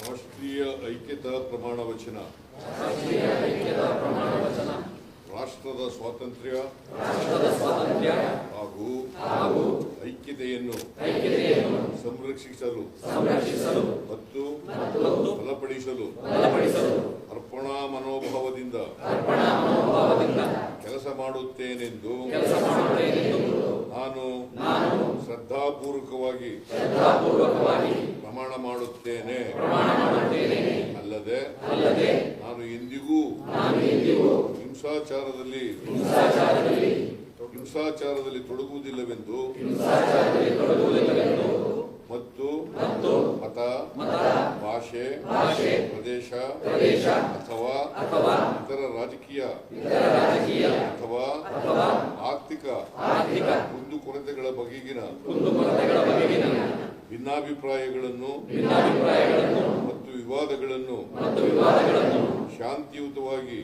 ರಾಷ್ಟ್ರೀಯ ಐಕ್ಯತಾ ಪ್ರಮಾಣ ವಚನ. ರಾಷ್ಟ್ರದ ಸ್ವಾತಂತ್ರ್ಯ. ಹಾಗೂ ಐಕ್ಯತೆಯನ್ನು ಸಂರಕ್ಷಿಸಲು. ಮತ್ತು ಬಲಪಡಿಸಲು. ಅರ್ಪಣಾ ಮನೋಭಾವದಿಂದ ಕೆಲಸ ಮಾಡುತ್ತೇನೆಂದು ನಾನು ಶ್ರದ್ಧಾಪೂರ್ವಕವಾಗಿ ಪ್ರಮಾಣ ಮಾಡುತ್ತೇನೆ. ಅಲ್ಲದೆ ನಾನು ಎಂದಿಗೂ ಹಿಂಸಾಚಾರದಲ್ಲಿ ಹಿಂಸಾಚಾರದಲ್ಲಿ ತೊಡಗುವುದಿಲ್ಲವೆಂದು ಮತ್ತು ಮತ ಭಾಷೆ ಪ್ರದೇಶ ಅಥವಾ ಇತರ ರಾಜಕೀಯ ಅಥವಾ ಆರ್ಥಿಕ ಕುಂದುಕೊರತೆಗಳ ಬಗೆಗಿನ ಭಿನ್ನಾಭಿಪ್ರಾಯಗಳನ್ನು ಮತ್ತು ವಿವಾದಗಳನ್ನು ಶಾಂತಿಯುತವಾಗಿ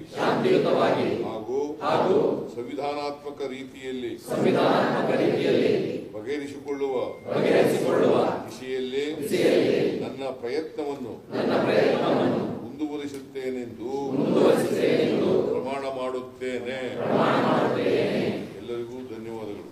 ಹಾಗೂ ಸಂವಿಧಾನಾತ್ಮಕ ರೀತಿಯಲ್ಲಿ ಬಗೆಹರಿಸಿಕೊಳ್ಳುವ ದಿಶೆಯಲ್ಲಿ ನನ್ನ ಪ್ರಯತ್ನವನ್ನು ಮುಂದುವರಿಸುತ್ತೇನೆಂದು ಪ್ರಮಾಣ ಮಾಡುತ್ತೇನೆ. ಎಲ್ಲರಿಗೂ ಧನ್ಯವಾದಗಳು.